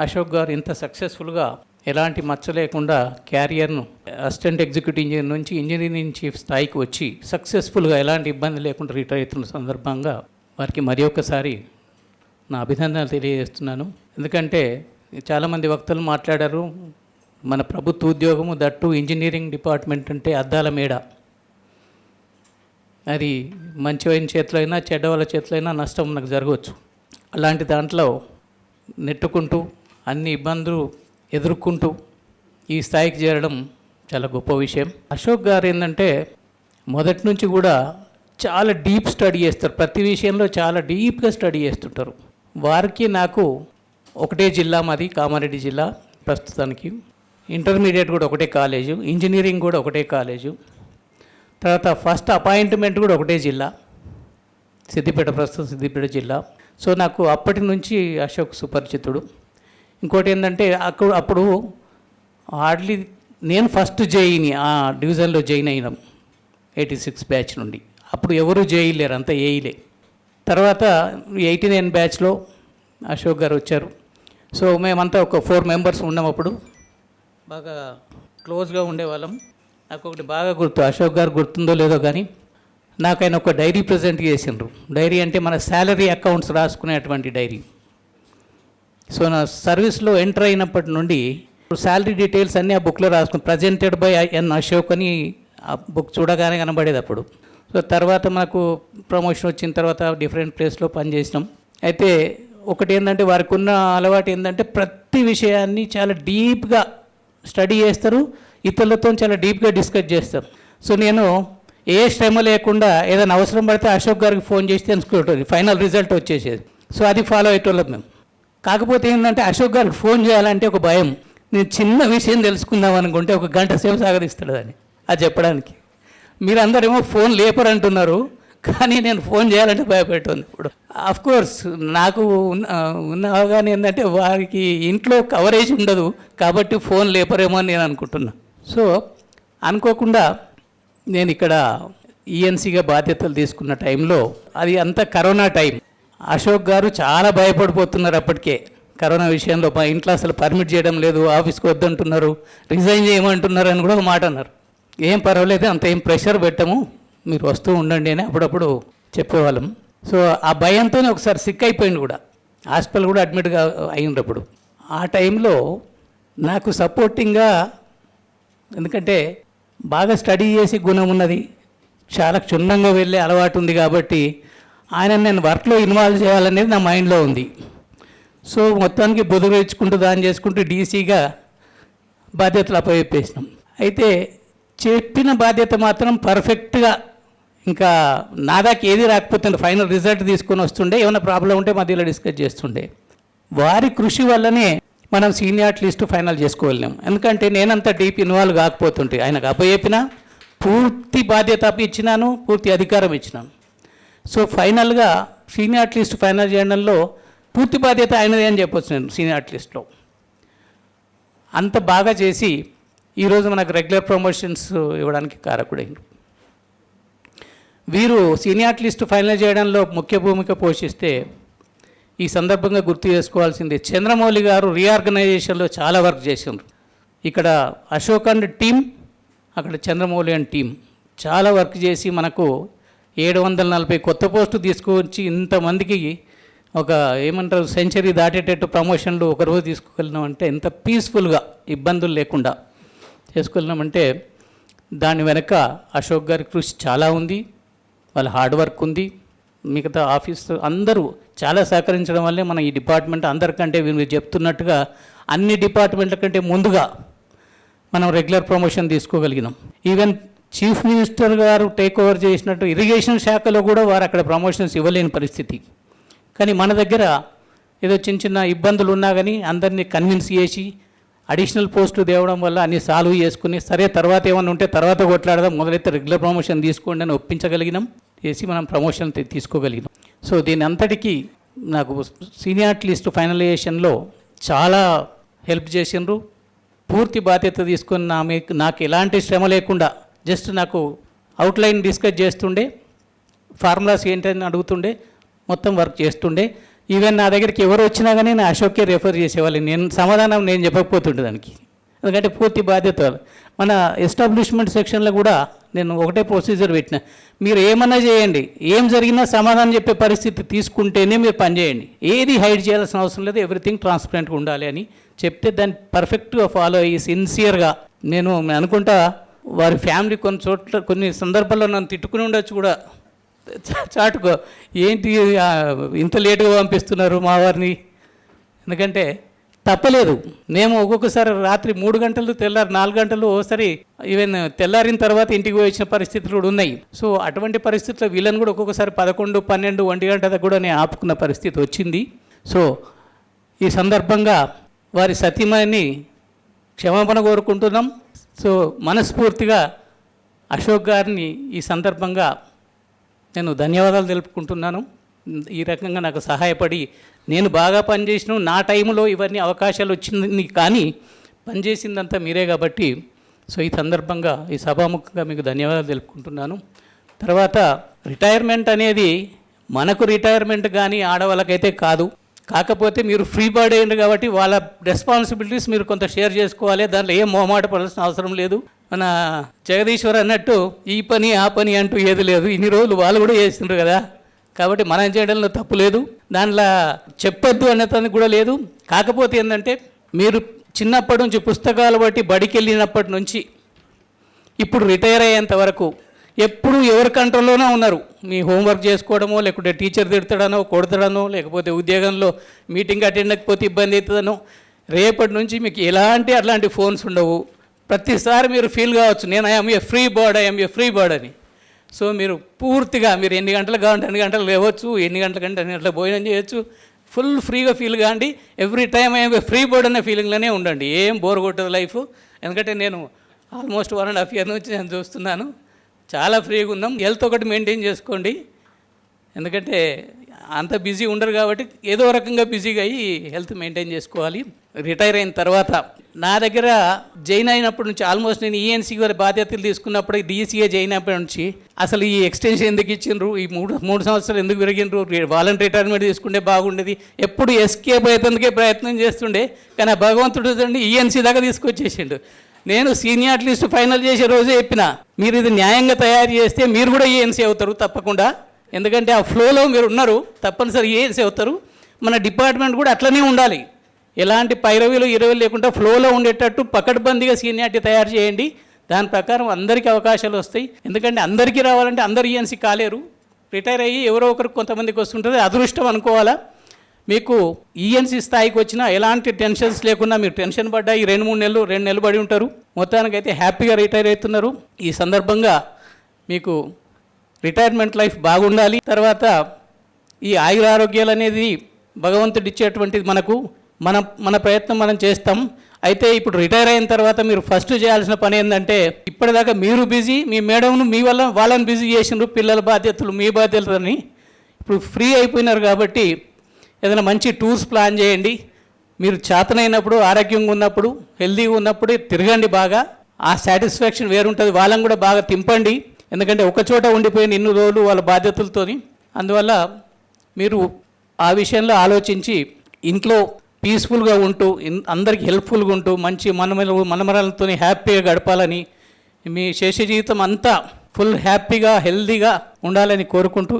అశోక్ గారు ఇంత సక్సెస్ఫుల్గా ఎలాంటి మచ్చ లేకుండా క్యారియర్ను అసిస్టెంట్ ఎగ్జిక్యూటివ్ ఇంజనీర్ నుంచి ఇంజనీరింగ్ చీఫ్ స్థాయికి వచ్చి సక్సెస్ఫుల్గా ఎలాంటి ఇబ్బంది లేకుండా రిటైర్ అవుతున్న సందర్భంగా వారికి మరి ఒకసారి నా అభినందనలు తెలియజేస్తున్నాను. ఎందుకంటే చాలామంది వక్తలు మాట్లాడారు మన ప్రభుత్వ ఉద్యోగము దట్టు ఇంజనీరింగ్ డిపార్ట్మెంట్ అంటే అద్దాల మేడ. అది మంచివైన చేతిలో అయినా చెడ్డ వాళ్ళ చేతిలో అయినా నష్టం మనకు జరగవచ్చు. అలాంటి దాంట్లో నెట్టుకుంటూ అన్ని ఇబ్బందులు ఎదుర్కొంటూ ఈ స్థాయికి చేరడం చాలా గొప్ప విషయం. అశోక్ గారు ఏంటంటే మొదటి నుంచి కూడా చాలా డీప్ స్టడీ చేస్తారు. ప్రతి విషయంలో చాలా డీప్గా స్టడీ చేస్తుంటారు. వారికి నాకు ఒకటే జిల్లా మాది కామారెడ్డి జిల్లా ప్రస్తుతానికి. ఇంటర్మీడియట్ కూడా ఒకటే కాలేజు ఇంజనీరింగ్ కూడా ఒకటే కాలేజు. తర్వాత ఫస్ట్ అపాయింట్మెంట్ కూడా ఒకటే జిల్లా సిద్దిపేట ప్రస్తుతం సిద్దిపేట జిల్లా. సో నాకు అప్పటి నుంచి అశోక్ సుపరిచితుడు. ఇంకోటి ఏంటంటే అక్కడ అప్పుడు హార్డ్లీ నేను ఫస్ట్ జేఈని ఆ డివిజన్లో జాయిన్ అయినాం ఎయిటీ సిక్స్ బ్యాచ్ నుండి. అప్పుడు ఎవరు జేఈలేరు అంతా ఏఈలే తర్వాత ఎయిటీ నైన్ బ్యాచ్లో అశోక్ గారు వచ్చారు. సో మేమంతా ఒక ఫోర్ మెంబర్స్ ఉన్నాం అప్పుడు. బాగా క్లోజ్గా ఉండేవాళ్ళం. నాకు ఒకటి బాగా గుర్తు అశోక్ గారు గుర్తుందో లేదో కానీ నాకు ఆయన ఒక డైరీ ప్రజెంట్ చేసిండ్రు. డైరీ అంటే మన శాలరీ అకౌంట్స్ రాసుకునేటువంటి డైరీ సో నా సర్వీస్లో ఎంటర్ అయినప్పటి నుండి శాలరీ డీటెయిల్స్ అన్నీ ఆ బుక్లో రాసుకుని ప్రజెంటెడ్ బై ఎన్ అశోక్ అని ఆ బుక్ చూడగానే కనబడేది అప్పుడు. సో తర్వాత మనకు ప్రమోషన్ వచ్చిన తర్వాత డిఫరెంట్ ప్లేస్లో పనిచేసినాం. అయితే ఒకటి ఏంటంటే వారికి ఉన్న అలవాటు ఏంటంటే ప్రతి విషయాన్ని చాలా డీప్గా స్టడీ చేస్తారు ఇతరులతో చాలా డీప్గా డిస్కస్ చేస్తారు. సో నేను ఏ శ్రమ లేకుండా ఏదైనా అవసరం పడితే అశోక్ గారికి ఫోన్ చేసి తెలుసుకుంటుంది ఫైనల్ రిజల్ట్ వచ్చేసేది. సో అది ఫాలో అయ్యేటోళ్ళం మేము. కాకపోతే ఏంటంటే అశోక్ గారికి ఫోన్ చేయాలంటే ఒక భయం. నేను చిన్న విషయం తెలుసుకుందాం అనుకుంటే ఒక గంట సేపు సాగరిస్తాడు అని అది చెప్పడానికి. మీరందరేమో ఫోన్ లేపరంటున్నారు కానీ నేను ఫోన్ చేయాలంటే భయపెట్టుంది ఇప్పుడు. కోర్స్ నాకు ఉన్న ఉన్న అవగాహన ఏంటంటే వారికి ఇంట్లో కవరేజ్ ఉండదు కాబట్టి ఫోన్ లేపరేమో అని నేను అనుకుంటున్నా. సో అనుకోకుండా నేను ఇక్కడ ఈఎన్సీగా బాధ్యతలు తీసుకున్న టైంలో అది అంత కరోనా టైం. అశోక్ గారు చాలా భయపడిపోతున్నారు అప్పటికే. కరోనా విషయంలో మా ఇంట్లో అసలు పర్మిట్ చేయడం లేదు ఆఫీస్కి వద్దంటున్నారు రిజైన్ చేయమంటున్నారు అని కూడా ఒక మాట అన్నారు. ఏం పర్వాలేదు అంత ఏం ప్రెషర్ పెట్టము మీరు వస్తూ ఉండండి అని అప్పుడప్పుడు చెప్పేవాళ్ళం. సో ఆ భయంతోనే ఒకసారి సిక్ అయిపోయింది కూడా. హాస్పిటల్ కూడా అడ్మిట్గా అయినప్పుడు. ఆ టైంలో నాకు సపోర్టింగ్గా ఎందుకంటే బాగా స్టడీ చేసి గుణం ఉన్నది. చాలా క్షుణ్ణంగా వెళ్ళే అలవాటు ఉంది కాబట్టి ఆయన నేను వర్క్లో ఇన్వాల్వ్ చేయాలనేది నా మైండ్లో ఉంది. సో మొత్తానికి బుధవేర్చుకుంటూ దాన్ని చేసుకుంటూ డీసీగా బాధ్యతలు అప్పచెప్పేసినాం. అయితే చెప్పిన బాధ్యత మాత్రం పర్ఫెక్ట్గా ఇంకా నా దాకా ఏది రాకపోతే ఫైనల్ రిజల్ట్ తీసుకొని వస్తుండే ఏమైనా ప్రాబ్లం ఉంటే మధ్యలో డిస్కస్ చేస్తుండే. వారి కృషి వల్లనే మనం సీనియర్ లిస్ట్ ఫైనల్ చేసుకోగలిగాం ఎందుకంటే నేనంత డీప్ ఇన్వాల్వ్ కాకపోతుంటే ఆయనకు అప్పచెప్పిన పూర్తి బాధ్యత ఇచ్చినాను పూర్తి అధికారం ఇచ్చినాను. సో ఫైనల్గా సీనియర్ లిస్ట్ ఫైనల్ చేయడంలో పూర్తి బాధ్యత ఆయనదే అని చెప్పొచ్చు నేను సీనియర్ లిస్ట్లో అంత బాగా చేసి ఈరోజు మనకు రెగ్యులర్ ప్రమోషన్స్ ఇవ్వడానికి కారకుడైంది వీరు సీనియర్ లిస్ట్ ఫైనల్ చేయడంలో ముఖ్య భూమిక పోషిస్తే ఈ సందర్భంగా గుర్తు చేసుకోవాల్సింది చంద్రమౌళి గారు రీఆర్గనైజేషన్లో చాలా వర్క్ చేసిండ్రు. ఇక్కడ అశోక్ అండ్ టీం అక్కడ చంద్రమౌళి అండ్ టీం చాలా వర్క్ చేసి మనకు ఏడు వందల నలభై కొత్త పోస్టు తీసుకువచ్చి ఇంతమందికి ఒక ఏమంటారు సెంచరీ దాటేటట్టు ప్రమోషన్లు ఒకరోజు తీసుకెళ్ళినామంటే ఎంత పీస్ఫుల్గా ఇబ్బందులు లేకుండా చేసుకెళ్ళినామంటే దాని వెనక అశోక్ గారి కృషి చాలా ఉంది వాళ్ళ హార్డ్ వర్క్ ఉంది. మిగతా ఆఫీస్ అందరూ చాలా సహకరించడం వల్లే మన ఈ డిపార్ట్మెంట్ అందరికంటే మీరు చెప్తున్నట్టుగా అన్ని డిపార్ట్మెంట్ల కంటే ముందుగా మనం regular promotion తీసుకోగలిగినాం. Even chief minister garu take over చేసినట్టు ఇరిగేషన్ శాఖలో కూడా వారు అక్కడ ప్రమోషన్స్ ఇవ్వలేని పరిస్థితి. కానీ మన దగ్గర ఏదో చిన్న చిన్న ఇబ్బందులు ఉన్నా కానీ అందరినీ కన్విన్స్ చేసి అడిషనల్ పోస్టులు తేవడం వల్ల అన్ని సాల్వ్ చేసుకుని సరే తర్వాత ఏమైనా ఉంటే తర్వాత కొట్లాడదాం మొదలైతే రెగ్యులర్ ప్రమోషన్ తీసుకోండి అని ఒప్పించగలిగినాం చేసి మనం ప్రమోషన్ తీసుకోగలిగినాం. సో దీని అంతటికీ నాకు సీనియర్ లిస్ట్ ఫైనలైజేషన్లో చాలా హెల్ప్ చేసిండ్రు. పూర్తి బాధ్యత తీసుకొని నా మీకు నాకు ఎలాంటి శ్రమ లేకుండా జస్ట్ నాకు అవుట్లైన్ డిస్కస్ చేస్తుండే ఫార్ములాస్ ఏంటని అడుగుతుండే మొత్తం వర్క్ చేస్తుండే. ఈవెన్ నా దగ్గరికి ఎవరు వచ్చినా కానీ నేను అశోక్కే రెఫర్ చేసేవాళ్ళు నేను సమాధానం నేను చెప్పకపోతుండే దానికి. ఎందుకంటే పూర్తి బాధ్యత మన ఎస్టాబ్లిష్మెంట్ సెక్షన్లో కూడా నేను ఒకటే ప్రొసీజర్ పెట్టిన. మీరు ఏమన్నా చేయండి. ఏం జరిగినా సమాధానం చెప్పే పరిస్థితి తీసుకుంటేనే మీరు పనిచేయండి ఏది హైడ్ చేయాల్సిన అవసరం లేదు. ఎవ్రీథింగ్ ట్రాన్స్పరెంట్గా ఉండాలి అని చెప్తే దాన్ని పర్ఫెక్ట్గా ఫాలో అయ్యి సిన్సియర్గా నేను అనుకుంటా వారి ఫ్యామిలీ కొన్ని చోట్ల కొన్ని సందర్భాల్లో నన్ను తిట్టుకుని ఉండొచ్చు కూడా. చా- చాటుకో. ఏంటి ఇంత లేటుగా పంపిస్తున్నారు మా వారిని? ఎందుకంటే తప్పలేదు. మేము ఒక్కొక్కసారి రాత్రి మూడు గంటలు తెల్లారి నాలుగు గంటలు ఓసారి ఈవెన్ తెల్లారిన తర్వాత ఇంటికి వచ్చిన పరిస్థితులు కూడా ఉన్నాయి. సో అటువంటి పరిస్థితుల్లో వీళ్ళని కూడా ఒక్కొక్కసారి పదకొండు పన్నెండు ఒంటి గంట కూడా నేను ఆపుకున్న పరిస్థితి వచ్చింది. సో ఈ సందర్భంగా వారి సతీమణిని క్షమాపణ కోరుకుంటున్నాం. సో మనస్ఫూర్తిగా అశోక్ గారిని ఈ సందర్భంగా నేను ధన్యవాదాలు తెలుపుకుంటున్నాను. ఈ రకంగా నాకు సహాయపడి నేను బాగా పనిచేసిన నా టైంలో ఇవన్నీ అవకాశాలు వచ్చింది కానీ పనిచేసిందంతా మీరే కాబట్టి సో ఈ సందర్భంగా ఈ సభాముఖంగా మీకు ధన్యవాదాలు తెలుపుకుంటున్నాను. తర్వాత రిటైర్మెంట్ అనేది మనకు రిటైర్మెంట్ కానీ ఆడవాళ్ళకైతే కాదు. కాకపోతే మీరు ఫ్రీ బర్డ్ కాబట్టి వాళ్ళ రెస్పాన్సిబిలిటీస్ మీరు కొంత షేర్ చేసుకోవాలి. దాంట్లో ఏం మొహమాట పడాల్సిన అవసరం లేదు. మన జగదీశ్వర్ అన్నట్టు ఈ పని ఆ పని అంటూ ఏది లేదు. ఇన్ని రోజులు వాళ్ళు కూడా చేసిండ్రు కదా. కాబట్టి మనం చేయడంలో తప్పు లేదు. దాంట్లో చెప్పొద్దు అనేదానికి కూడా లేదు. కాకపోతే ఏంటంటే మీరు చిన్నప్పటి నుంచి పుస్తకాలు బట్టి బడికి వెళ్ళినప్పటి నుంచి ఇప్పుడు రిటైర్ అయ్యేంత వరకు ఎప్పుడు ఎవరి కంట్రోల్లోనే ఉన్నారు. మీ హోంవర్క్ చేసుకోవడమో లేకుంటే టీచర్ తిడతాడనో కొడతాడనో లేకపోతే ఉద్యోగంలో మీటింగ్ అటెండ్ అవ్వకపోతే ఇబ్బంది అవుతుందనో రేపటి నుంచి మీకు ఎలాంటి అట్లాంటి ఫోన్స్ ఉండవు. ప్రతిసారి మీరు ఫీల్ కావచ్చు నేను I'm a free bird I'm a free bird అని. సో మీరు పూర్తిగా మీరు ఎన్ని గంటలు కావాలంటే ఎన్ని గంటలు లేవచ్చు ఎన్ని గంటలకంటే అన్ని గంటలు భోజనం చేయొచ్చు. ఫుల్ ఫ్రీగా ఫీల్ కాండి. Every time I'm a free bird అనే ఫీలింగ్లోనే ఉండండి. ఏం బోర్ కొట్టదు లైఫ్. ఎందుకంటే నేను almost one and half year నుంచి నేను చూస్తున్నాను. చాలా ఫ్రీగా ఉన్నాం. హెల్త్ ఒకటి మెయింటైన్ చేసుకోండి. ఎందుకంటే అంత బిజీ ఉండరు కాబట్టి ఏదో రకంగా బిజీగా అయ్యి హెల్త్ మెయింటైన్ చేసుకోవాలి. రిటైర్ అయిన తర్వాత నా దగ్గర జైన్ అయినప్పటి నుంచి ఆల్మోస్ట్ నేను ఈఎన్సీ గారి బాధ్యతలు తీసుకున్నప్పుడు డీసీఏ జైన్ అయినప్పటి నుంచి అసలు ఈ ఎక్స్టెన్షన్ ఎందుకు ఇచ్చిండ్రు? ఈ మూడు మూడు సంవత్సరాలు ఎందుకు పెరిగినరు వాలంటీ రిటైర్మెంట్ తీసుకుంటే బాగుండేది. ఎప్పుడు ఎస్కేప్ అయ్యేందుకే ప్రయత్నం చేస్తుండే. కానీ ఆ భగవంతుడు చూడండి ఈఎన్సీ దాకా తీసుకొచ్చేసిండు. నేను సీనియర్ లిస్ట్ ఫైనల్ చేసే రోజే చెప్పిన మీరు ఇది న్యాయంగా తయారు చేస్తే మీరు కూడా ఏఎన్సీ అవుతారు తప్పకుండా. ఎందుకంటే ఆ ఫ్లోలో మీరు ఉన్నారు తప్పనిసరి ఏఎన్సీ అవుతారు. మన డిపార్ట్మెంట్ కూడా అట్లనే ఉండాలి. ఎలాంటి పైరవీలు ఇరవీలు లేకుండా ఫ్లోలో ఉండేటట్టు పకడ్బందీగా సీనియారిటీ తయారు చేయండి. దాని ప్రకారం అందరికీ అవకాశాలు వస్తాయి. ఎందుకంటే అందరికీ రావాలంటే అందరు ఈఎన్సీ కాలేరు. రిటైర్ అయ్యి ఎవరో ఒకరు కొంతమందికి వస్తుంటుంది అదృష్టం అనుకోవాలా? మీకు ఈఎన్సీ స్థాయికి వచ్చినా ఎలాంటి టెన్షన్స్ లేకుండా మీరు టెన్షన్ పడ్డా ఈ రెండు మూడు నెలలు రెండు నెలలు పడి ఉంటారు. మొత్తానికైతే హ్యాపీగా రిటైర్ అవుతున్నారు. ఈ సందర్భంగా మీకు రిటైర్మెంట్ లైఫ్ బాగుండాలి. తర్వాత ఈ ఆయురారోగ్యాలు అనేది భగవంతుడు ఇచ్చేటువంటిది మనకు. మన మన ప్రయత్నం మనం చేస్తాం. అయితే ఇప్పుడు రిటైర్ అయిన తర్వాత మీరు ఫస్ట్ చేయాల్సిన పని ఏంటంటే ఇప్పటిదాకా మీరు బిజీ మీ మేడంను మీ వల్ల వాళ్ళని బిజీ చేసినారు పిల్లల బాధ్యతలు మీ బాధ్యతలని ఇప్పుడు ఫ్రీ అయిపోయినారు కాబట్టి ఏదైనా మంచి టూర్స్ ప్లాన్ చేయండి. మీరు చేతనైనప్పుడు ఆరోగ్యంగా ఉన్నప్పుడు హెల్తీగా ఉన్నప్పుడు తిరగండి బాగా. ఆ సాటిస్ఫాక్షన్ వేరుంటుంది. వాళ్ళని కూడా బాగా తింపండి. ఎందుకంటే ఒక చోట ఉండిపోయిన ఇన్ని రోజులు వాళ్ళ బాధ్యతలతోని. అందువల్ల మీరు ఆ విషయంలో ఆలోచించి ఇంట్లో పీస్ఫుల్గా ఉంటూ అందరికి హెల్ప్ఫుల్గా ఉంటూ మంచి మనమల మనమరాలతో హ్యాపీగా గడపాలని మీ శేష జీవితం అంతా ఫుల్ హ్యాపీగా హెల్దీగా ఉండాలని కోరుకుంటూ